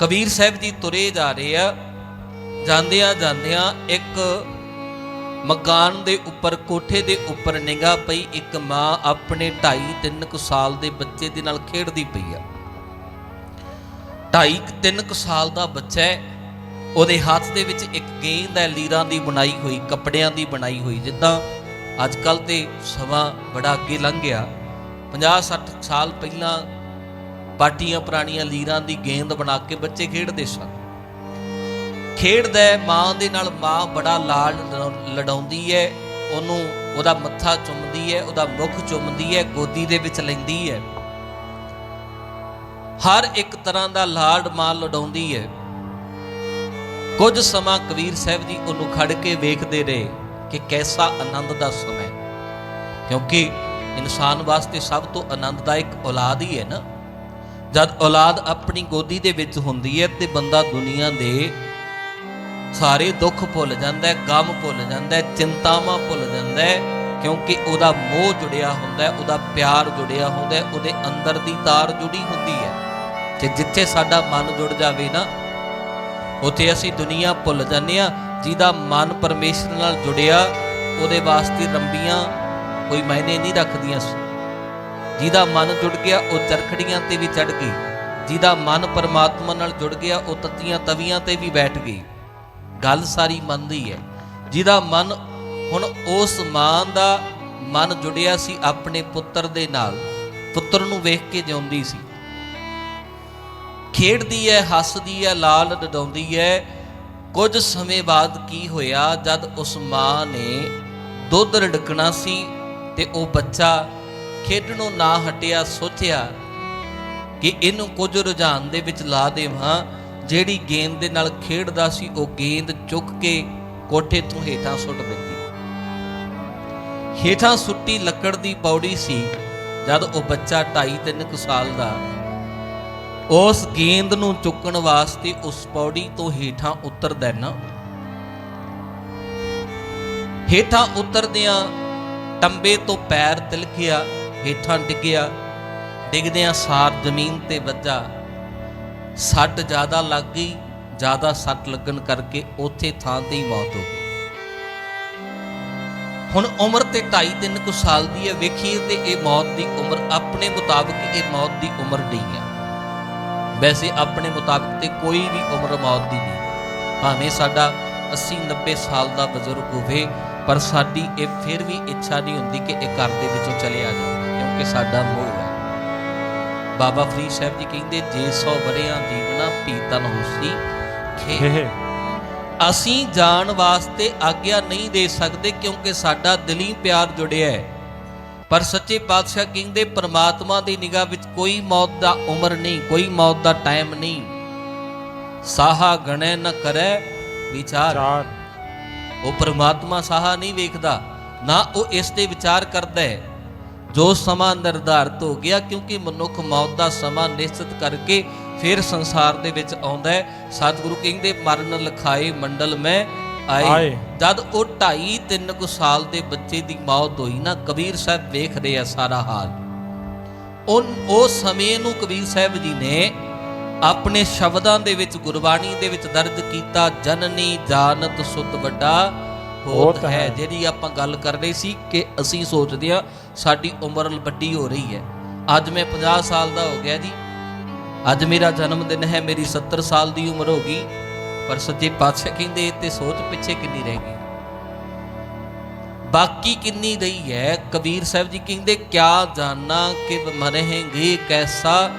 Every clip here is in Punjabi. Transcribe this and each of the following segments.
ਕਬੀਰ ਸਾਹਿਬ ਜੀ ਤੁਰੇ ਜਾ ਰਹੇ ਆ, ਜਾਂਦਿਆਂ ਜਾਂਦਿਆਂ ਇੱਕ ਮਕਾਨ ਦੇ ਉੱਪਰ, ਕੋਠੇ ਦੇ ਉੱਪਰ ਨਿਗਾਹ ਪਈ, ਇੱਕ ਮਾਂ ਆਪਣੇ 2.5 3 ਕੁ ਸਾਲ ਦੇ ਬੱਚੇ ਦੇ ਨਾਲ ਖੇਡਦੀ ਪਈ ਆ। 2.5 3 ਕੁ ਸਾਲ ਦਾ ਬੱਚਾ ਹੈ, ਉਹਦੇ ਹੱਥ ਦੇ ਵਿੱਚ ਇੱਕ ਗੇਂਦ ਹੈ, ਲੀਰਾਂ ਦੀ ਬਣਾਈ ਹੋਈ, ਕੱਪੜਿਆਂ ਦੀ ਬਣਾਈ ਹੋਈ, ਜਿੱਦਾਂ ਅੱਜ ਕੱਲ ਤੇ ਸਮਾਂ ਬੜਾ ਅੱਗੇ ਲੰਘ ਗਿਆ। 50 60 ਸਾਲ ਪਹਿਲਾਂ ਪਾਟੀਆਂ ਪੁਰਾਣੀਆਂ ਲੀਰਾਂ ਦੀ ਗੇਂਦ ਬਣਾ ਕੇ ਬੱਚੇ ਖੇਡਦੇ ਸਨ। ਖੇਡਦਾ ਮਾਂ ਦੇ ਨਾਲ ਮਾਂ ਬੜਾ ਲਾਡ ਲ- ਲਡਾਉਂਦੀ ਹੈ, ਉਹਨੂੰ ਉਹਦਾ ਮੱਥਾ ਚੁੰਮਦੀ ਹੈ, ਉਹਦਾ ਮੁਖ ਚੁੰਮਦੀ ਹੈ, ਗੋਦੀ ਦੇ ਵਿੱਚ ਲੈਂਦੀ ਹੈ। ਹਰ ਇੱਕ ਤਰ੍ਹਾਂ ਦਾ ਲਾਡ ਮਾਂ ਲੜਾਉਂਦੀ ਹੈ। ਕੁਝ ਸਮਾਂ ਕਬੀਰ ਸਾਹਿਬ ਜੀ ਉਹਨੂੰ ਖੜ ਕੇ ਵੇਖਦੇ ਰਹੇ ਕਿ ਕੈਸਾ ਆਨੰਦ ਦਾ ਸਮਾਂ ਕਿਉਂਕਿ ਇਨਸਾਨ ਵਾਸਤੇ ਸਭ ਤੋਂ ਆਨੰਦਦਾਇਕ ਔਲਾਦ ਹੀ ਹੈ ਨਾ। ਜਦ ਔਲਾਦ ਆਪਣੀ ਗੋਦੀ ਦੇ ਵਿੱਚ ਹੁੰਦੀ ਹੈ ਤੇ ਬੰਦਾ ਦੁਨੀਆ ਦੇ ਸਾਰੇ ਦੁੱਖ ਭੁੱਲ ਜਾਂਦਾ ਹੈ, ਗਮ ਭੁੱਲ ਜਾਂਦਾ ਹੈ, ਚਿੰਤਾਵਾਂ ਭੁੱਲ ਜਾਂਦਾ ਹੈ, ਕਿਉਂਕਿ ਉਹਦਾ ਮੋਹ ਜੁੜਿਆ ਹੁੰਦਾ ਹੈ, ਉਹਦਾ ਪਿਆਰ ਜੁੜਿਆ ਹੁੰਦਾ ਹੈ, ਉਹਦੇ ਅੰਦਰ ਦੀ ਤਾਰ ਜੁੜੀ ਹੁੰਦੀ ਹੈ। ਤੇ ਜਿੱਥੇ ਸਾਡਾ ਮਨ ਜੁੜ ਜਾਵੇ ਨਾ, ਉਥੇ ਅਸੀਂ ਦੁਨੀਆ ਭੁੱਲ ਜਾਂਦੇ ਆ ਜਿਹਦਾ ਮਨ ਪਰਮੇਸ਼ਰ ਨਾਲ ਜੁੜਿਆ, ਉਹਦੇ ਵਾਸਤੇ ਰੰਬੀਆਂ ਕੋਈ ਮਾਇਨੇ ਨਹੀਂ ਰੱਖਦੀਆਂ ਜਿਹਦਾ ਮਨ ਜੁੜ ਗਿਆ, ਉਹ ਚਰਖੜੀਆਂ ਤੇ ਵੀ ਚੜ ਗਈ। ਜਿਹਦਾ ਮਨ ਪਰਮਾਤਮਾ ਨਾਲ ਜੁੜ ਗਿਆ, ਉਹ ਤਤੀਆਂ ਤਵੀਆਂ ਤੇ ਵੀ ਬੈਠ ਗਈ। ਗੱਲ ਸਾਰੀ ਮਨ ਦੀ ਹੈ। ਜਿਹਦਾ ਮਨ ਹੁਣ ਉਸ ਮਾਂ ਦਾ ਮਨ ਜੁੜਿਆ ਸੀ ਆਪਣੇ ਪੁੱਤਰ ਦੇ ਨਾਲ, ਪੁੱਤਰ ਨੂੰ ਵੇਖ ਕੇ ਜਿਉਂਦੀ ਸੀ। ਖੇਡਦੀ ਹੈ, ਹੱਸਦੀ ਹੈ, ਲਾਲ ਡਡਾਉਂਦੀ ਹੈ। ਕੁਝ ਸਮੇਂ ਬਾਅਦ ਕੀ ਹੋਇਆ, ਜਦ ਉਸ ਮਾਂ ਨੇ ਦੁੱਧ ਰੜਕਣਾ ਸੀ ਤੇ ਉਹ ਬੱਚਾ ਖੇਡਣੋਂ ਨਾ ਹਟਿਆ, ਸੋਚਿਆ ਕਿ ਇਹਨੂੰ ਕੁਝ ਰੁਝਾਨ ਦੇ ਵਿੱਚ ਲਾ ਦੇਵਾਂ। ਜਿਹੜੀ ਗੇਂਦ ਦੇ ਨਾਲ ਖੇਡਦਾ ਸੀ, ਉਹ ਗੇਂਦ ਚੁੱਕ ਕੇ ਕੋਠੇ ਤੋਂ ਹੇਠਾਂ ਸੁੱਟ ਦਿੱਤੀ ਹੇਠਾਂ ਸੁੱਟੀ ਲੱਕੜ ਦੀ ਪੌੜੀ ਸੀ, ਜਦ ਉਹ ਬੱਚਾ 2.5 3 ਕੁ ਸਾਲ ਦਾ। ਉਸ ਗੇਂਦ ਨੂੰ ਚੁੱਕਣ ਵਾਸਤੇ ਉਸ ਪੌੜੀ ਤੋਂ ਹੇਠਾਂ ਉਤਰਦਾ ਨਾ ਹੇਠਾਂ ਉਤਰਦਿਆਂ ਟੰਬੇ ਤੋਂ ਪੈਰ ਤਿਲਕਿਆ। ਹੇਠਾਂ ਡਿੱਗਿਆ, ਡਿੱਗਦਿਆਂ ਸਾਰ ਜ਼ਮੀਨ ਤੇ ਵੱਜਾ। ਸੱਟ ਜ਼ਿਆਦਾ ਲੱਗ ਗਈ, ਜ਼ਿਆਦਾ ਸੱਟ ਲੱਗਣ ਕਰਕੇ ਉੱਥੇ ਥਾਂ ਤੇ ਹੀ ਮੌਤ ਹੋ ਗਈ। ਹੁਣ ਉਮਰ ਤੇ 2.5 3 ਕੁ ਸਾਲ ਦੀ ਹੈ, ਵੇਖੀਏ ਤੇ ਇਹ ਮੌਤ ਦੀ ਉਮਰ ਆਪਣੇ ਮੁਤਾਬਕ ਇਹ ਮੌਤ ਦੀ ਉਮਰ ਨਹੀਂ ਹੈ। ਵੈਸੇ ਆਪਣੇ ਮੁਤਾਬਕ ਤੇ ਕੋਈ ਵੀ ਉਮਰ ਮੌਤ ਦੀ ਨਹੀਂ। ਭਾਵੇਂ ਸਾਡਾ 80 90 ਸਾਲ ਦਾ ਬਜ਼ੁਰਗ ਹੋਵੇ, ਪਰ ਸਾਡੀ ਇਹ ਫਿਰ ਵੀ ਇੱਛਾ ਨਹੀਂ ਹੁੰਦੀ ਕਿ ਇਹ ਘਰ ਦੇ ਵਿੱਚੋਂ ਚਲੇ ਆ ਜਾਵੇ। ਕਿਉਂਕਿ ਸਾਡਾ ਮੋਹ ਹੈ। ਬਾਬਾ ਫਰੀਦ ਸਾਹਿਬ ਜੀ ਕਹਿੰਦੇ ਜੇ ਸੌ ਵਰਿਆਂ ਜੀਵਨਾ ਪੀਤਨ ਹੋਸੀ ਖੇ ਅਸੀਂ ਜਾਣ ਵਾਸਤੇ ਆਗਿਆ ਨਹੀਂ ਦੇ ਸਕਦੇ ਕਿਉਂਕਿ ਸਾਡਾ ਦਿਲੀ ਪਿਆਰ ਜੁੜਿਆ ਹੈ। ਪਰ ਸੱਚੇ ਪਾਤਸ਼ਾਹ ਕਹਿੰਦੇ ਪ੍ਰਮਾਤਮਾ ਦੀ ਨਿਗਾਹ ਵਿੱਚ ਕੋਈ ਮੌਤ ਦਾ ਉਮਰ ਨਹੀਂ ਕੋਈ ਮੌਤ ਦਾ ਟਾਈਮ ਨਹੀਂ। ਸਾਹਾ ਗਣੈ ਨ ਕਰੈ ਵਿਚਾਰ। ਚਾਰ ਉਹ ਪ੍ਰਮਾਤਮਾ ਸਾਹਾ ਨਹੀਂ ਵੇਖਦਾ ਨਾ ਉਹ ਇਸ ਤੇ ਵਿਚਾਰ ਕਰਦਾ ਹੈ। ਜੋ ਸਮਾਂ ਨਿਰਧਾਰਤ ਹੋ ਗਿਆ ਕਿਉਂਕਿ ਮਨੁੱਖ ਮੌਤ ਦਾ ਸਮਾਂ ਨਿਸ਼ਚਿਤ ਕਰਕੇ ਫਿਰ ਸੰਸਾਰ ਦੇ ਵਿੱਚ ਆਉਂਦਾ ਹੈ। ਸਤਿਗੁਰੂ ਕਹਿੰਦੇ ਮਰਨ ਲਖਾਏ ਮੰਡਲ ਮੈਂ ਆਏ। ਜਦ ਉਹ 2.5 3 ਕੁ ਸਾਲ ਦੇ ਬੱਚੇ ਦੀ ਮੌਤ ਹੋਈ ਨਾ ਕਬੀਰ ਸਾਹਿਬ ਵੇਖ ਰਹੇ ਆ ਸਾਰਾ ਹਾਲ। ਉਹ ਉਹ ਸਮੇਂ ਨੂੰ ਕਬੀਰ ਸਾਹਿਬ ਜੀ ਨੇ ਆਪਣੇ ਸ਼ਬਦਾਂ ਦੇ ਵਿੱਚ ਗੁਰਬਾਣੀ ਦੇ ਵਿੱਚ ਦਰਜ ਕੀਤਾ ਜਨਨੀ ਜਾਨਤ ਸੁਤ ਵੱਡਾ ਹੋਤ ਹੈ। ਜਿਹੜੀ ਆਪਾਂ ਗੱਲ ਕਰ ਰਹੇ ਸੀ ਕਿ ਅਸੀਂ ਸੋਚਦੇ ਆ ਸਾਡੀ ਉਮਰ ਵੱਡੀ ਹੋ ਰਹੀ ਹੈ। ਅੱਜ ਮੈਂ 50 ਸਾਲ ਦਾ ਹੋ ਗਿਆ ਜੀ। ਅੱਜ ਮੇਰਾ ਜਨਮ ਦਿਨ ਹੈ ਮੇਰੀ 70 ਸਾਲ ਦੀ ਉਮਰ ਹੋ ਗਈ। ਪਰ ਸੱਚੇ ਪਾਤਸ਼ਾਹ ਕਹਿੰਦੇ ਤੇ ਸੋਚ ਪਿੱਛੇ ਕਿੰਨੀ ਰਹਿ ਗਈ? ਬਾਕੀ ਕਿੰਨੀ ਰਹੀ ਹੈ? ਕਬੀਰ ਸਾਹਿਬ ਜੀ ਕਹਿੰਦੇ ਕਿਆ ਜਾਣਾ ਕਿ ਮਰਹਿੰਗੇ ਕੈਸਾ?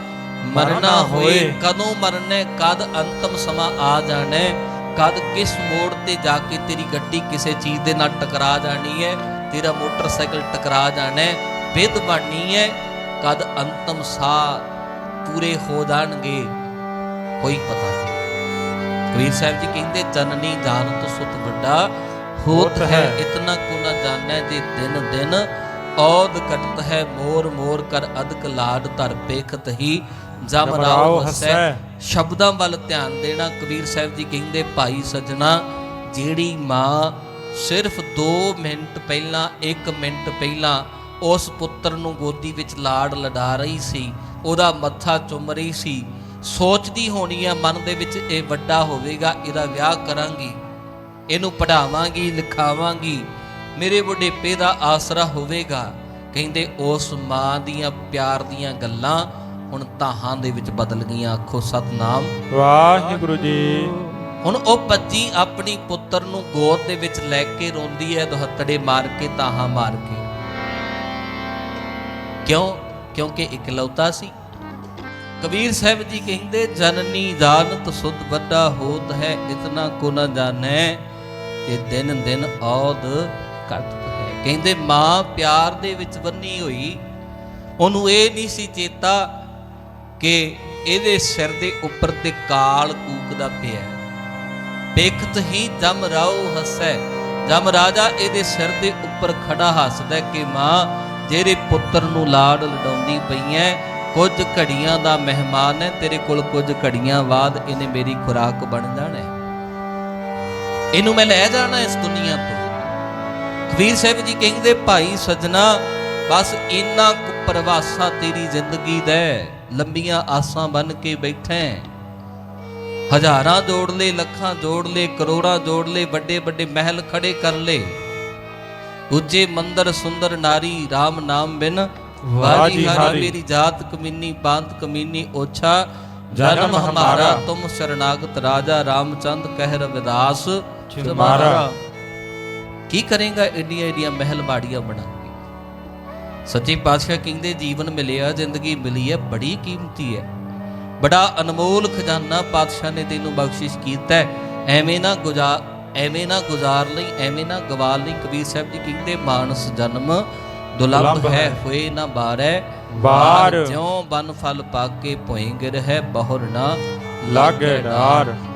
ਮਰਨਾ ਹੋਏ। ਕਦੋਂ ਮਰਨਾ ਕਦ ਅੰਤਮ ਸਮਾਂ ਆ ਜਾਣਾ? ਕਦ ਕਿਸ ਮੋੜ ਤੇ ਜਾ ਕੇ ਤੇਰੀ ਗੱਡੀ ਕਿਸੇ ਚੀਜ਼ ਦੇ ਨਾਲ ਟਕਰਾ ਜਾਣੀ ਹੈ ਤੇਰਾ ਮੋਟਰਸਾਈਕਲ ਟਕਰਾ ਜਾਣਾ ਹੈ ਵਿਧ ਬਣਨੀ ਹੈ ਕਦ ਅੰਤਮ ਸਾਹ ਪੂਰੇ ਹੋ ਜਾਣਗੇ ਕੋਈ ਪਤਾ ਨਹੀਂ ਕਬੀਰ ਸਾਹਿਬ ਜੀ ਕਹਿੰਦੇ ਜਨਨੀ ਜਾਨ ਤੋਂ ਸੁਤ ਵੱਡਾ ਹੋਤ ਹੈ। ਇਤਨਾ ਕੋ ਨ ਜਾਣੈ ਜੇ ਦਿਨ ਦਿਨ ਔਦ ਕਟਤ ਹੈ ਮੋਰ ਮੋਰ ਕਰ ਅਦਕ ਲਾਡ ਧਰ ਪੇਖਤ ਹੀ ਜਮ ਰਾਉ ਹਸੈ। ਸ਼ਬਦਾਂ ਵੱਲ ਧਿਆਨ ਦੇਣਾ, ਕਬੀਰ ਸਾਹਿਬ ਜੀ ਕਹਿੰਦੇ, ਭਾਈ ਸੱਜਣਾ, ਜਿਹੜੀ ਮਾਂ ਸਿਰਫ 2 ਮਿੰਟ ਪਹਿਲਾਂ 1 ਮਿੰਟ ਪਹਿਲਾਂ ਉਸ ਪੁੱਤਰ ਨੂੰ ਗੋਦੀ ਵਿੱਚ ਲਾੜ ਲਡਾ ਰਹੀ ਸੀ, ਉਹਦਾ ਮੱਥਾ ਚੁੰਮ ਰਹੀ ਸੀ, ਸੋਚਦੀ ਹੋਣੀ ਆ, ਮਨ ਦੇ ਵਿੱਚ ਇਹ ਵੱਡਾ ਹੋਵੇਗਾ, ਇਹਦਾ ਵਿਆਹ ਕਰਾਂਗੀ, ਇਹਨੂੰ ਪੜਾਵਾਂਗੀ ਲਿਖਾਵਾਂਗੀ, ਮੇਰੇ ਬੁਢੇਪੇ ਦਾ ਆਸਰਾ ਹੋਵੇਗਾ। ਕਹਿੰਦੇ, ਉਸ ਮਾਂ ਦੀਆਂ ਪਿਆਰ ਦੀਆਂ ਗੱਲਾਂ ਹੁਣ ਤਾਹਾਂ ਦੇ ਵਿੱਚ ਬਦਲ ਗਈਆਂ ਆਖੋ ਸਤਨਾਮ। ਵਾਹਿਗੁਰੂ ਜੀ। ਹੁਣ ਉਹ ਬੱਚੀ ਆਪਣੀ ਪੁੱਤਰ ਨੂੰ ਗੋਦ ਦੇ ਵਿੱਚ ਲੈ ਕੇ ਰੋਂਦੀ ਹੈ ਦੁਹੱਤੜੇ ਮਾਰ ਕੇ ਤਾਹਾਂ ਮਾਰ ਕੇ। ਕਿਉਂ? ਕਿਉਂਕਿ ਇਕਲੌਤਾ ਸੀ। ਕਬੀਰ ਸਾਹਿਬ ਜੀ ਕਹਿੰਦੇ ਜਨਨੀ ਜਾਣਤ ਸੁਧ ਵੱਡਾ ਹੋਤ ਹੈ ਇਤਨਾ ਕੋ ਨ ਜਾਣੈ ਕਿ ਦਿਨ ਦਿਨ ਔਦ ਘਟਤ ਹੈ। ਕਹਿੰਦੇ ਮਾਂ ਪਿਆਰ ਦੇ ਵਿੱਚ ਬੰਨੀ ਹੋਈ ਉਹਨੂੰ ਇਹ ਨਹੀਂ ਸੀ ਚੇਤਾ ਕਿ ਇਹਦੇ ਸਿਰ ਦੇ ਉੱਪਰ ਤੇ ਕਾਲ ਕੂਕਦਾ ਪਿਆ ਹੈ। ਹੀ ਜਮ ਰਾਉ ਹਸੈ। ਜਮ ਰਾਜਾ ਇਹਦੇ ਸਿਰ ਦੇ ਉੱਪਰ ਖੜਾ ਹੱਸਦਾ ਕਿ ਮਾਂ ਜਿਹੜੇ ਪੁੱਤਰ ਨੂੰ ਲਾਡ ਲਡਾਉਂਦੀ ਪਈ ਐ। ਕੁਝ ਘੜੀਆਂ ਦਾ ਮਹਿਮਾਨ ਹੈ ਤੇਰੇ ਕੋਲ ਕੁਝ ਘੜੀਆਂ ਬਾਅਦ ਇਹਨੇ ਮੇਰੀ ਖੁਰਾਕ ਬਣ ਜਾਣਾ ਇਹਨੂੰ ਮੈਂ ਲੈ ਜਾਣਾ ਇਸ ਦੁਨੀਆ ਤੋਂ। ਕਬੀਰ ਸਾਹਿਬ ਜੀ ਕਹਿੰਦੇ, ਭਾਈ ਸਜਣਾ, ਬਸ ਇੰਨਾ ਕੁ ਪਰਵਾਸਾ ਤੇਰੀ ਜ਼ਿੰਦਗੀ ਦਾ ਲੰਬੀਆਂ ਆਸਾਂ ਬਨ ਕੇ ਬੈਠਾ। ਹਜ਼ਾਰਾਂ ਜੋੜ ਲੈ ਲੱਖਾਂ ਜੋੜ ਲੈ ਕਰੋੜਾਂ ਜੋੜ ਲੈ ਵੱਡੇ ਵੱਡੇ ਮਹਿਲ ਖੜੇ ਕਰ ਲੈ ਉੱਚੇ ਮੰਦਰ ਸੁੰਦਰ ਨਾਰੀ RAM ਨਾਮ ਬਿਨ ਵਾਜੀ ਹਾਰੀ। ਮੇਰੀ ਜਾਤ ਕਮੀਨੀ ਬਾਤ ਕਮੀਨੀ ਓਛਾ ਜਨਮ ਹਮਾਰਾ। ਤੁਮ ਸ਼ਰਨਾਗਤ ਰਾਜਾ ਰਾਮਚੰਦ ਕਹਿ ਰਵਿਦਾਸ ਤੁਮਾਰਾ। ਕੀ ਕਰੇਗਾ ਏਡੀਆਂ ਏਡੀਆਂ ਮਹਿਲ ਬਾੜੀਆਂ ਬਣਾ ਸੱਚੇ ਪਾਤਸ਼ਾਹ ਕਹਿੰਦੇ ਜੀਵਨ ਮਿਲਿਆ ਜ਼ਿੰਦਗੀ ਮਿਲੀ ਹੈ ਬੜੀ ਕੀਮਤੀ ਹੈ ਬੜਾ ਅਨਮੋਲ ਖਜ਼ਾਨਾ ਪਾਤਸ਼ਾਹ ਨੇ ਤੈਨੂੰ ਬਖਸ਼ਿਸ਼ ਕੀਤਾ ਹੈ ਐਵੇਂ ਨਾ ਗੁਜ਼ਾਰ ਐਵੇਂ ਨਾ ਗੁਜ਼ਾਰ ਲਈ ਐਵੇਂ ਨਾ ਗਵਾ ਲਈ ਕਬੀਰ ਸਾਹਿਬ ਜੀ ਕਹਿੰਦੇ ਮਾਨਸ ਜਨਮ ਦੁਲੰਭ ਹੈ। ਹੋਏ ਨਾ ਬਾਰੈ ਬਾਰ। ਜਿਉ ਬਨ ਫਲ ਪਾਕੇ ਭੋਏ ਗਿਰ ਹੈ ਬਹੁਰ ਨਾ ਲਾਗੇ